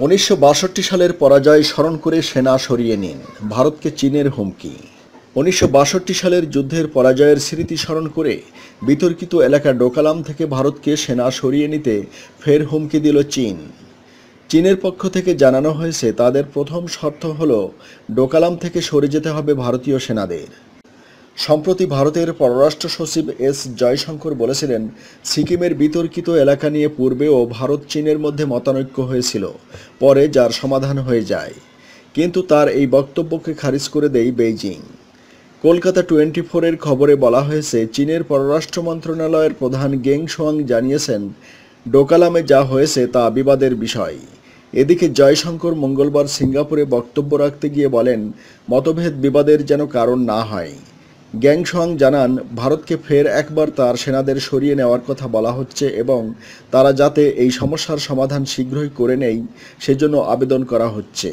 উনিশশো বাষট্টি সালের পরাজয় স্মরণ করে সেনা সরিয়ে নিন। ভারতকে চীনের হুমকি। উনিশশো বাষট্টি সালের যুদ্ধের পরাজয়ের স্মৃতি স্মরণ করে বিতর্কিত এলাকা ডোকালাম থেকে ভারতকে সেনা সরিয়ে নিতে ফের হুমকি দিল চীন। চীনের পক্ষ থেকে জানানো হয়েছে, তাদের প্রথম শর্ত হল, ডোকালাম থেকে সরে যেতে হবে ভারতীয় সেনাদের। সম্প্রতি ভারতের পররাষ্ট্র সচিব এস জয়শঙ্কর বলেছিলেন, সিকিমের বিতর্কিত এলাকা নিয়ে পূর্বেও ভারত চীনের মধ্যে মতানৈক্য হয়েছিল, পরে যার সমাধান হয়ে যায়। কিন্তু তার এই বক্তব্যকে খারিজ করে দেয় বেইজিং। কলকাতা টোয়েন্টি ফোরের খবরে বলা হয়েছে, চীনের পররাষ্ট্র মন্ত্রণালয়ের প্রধান গেং সোয়াং জানিয়েছেন, ডোকালামে যা হয়েছে তা বিবাদের বিষয়। এদিকে জয়শঙ্কর মঙ্গলবার সিঙ্গাপুরে বক্তব্য রাখতে গিয়ে বলেন, মতভেদ বিবাদের যেন কারণ না হয়। গ্যাংসোয়াং জানান, ভারতকে ফের একবার তার সেনাদের সরিয়ে নেওয়ার কথা বলা হচ্ছে এবং তারা যাতে এই সমস্যার সমাধান শীঘ্রই করে নেয় সেজন্য আবেদন করা হচ্ছে।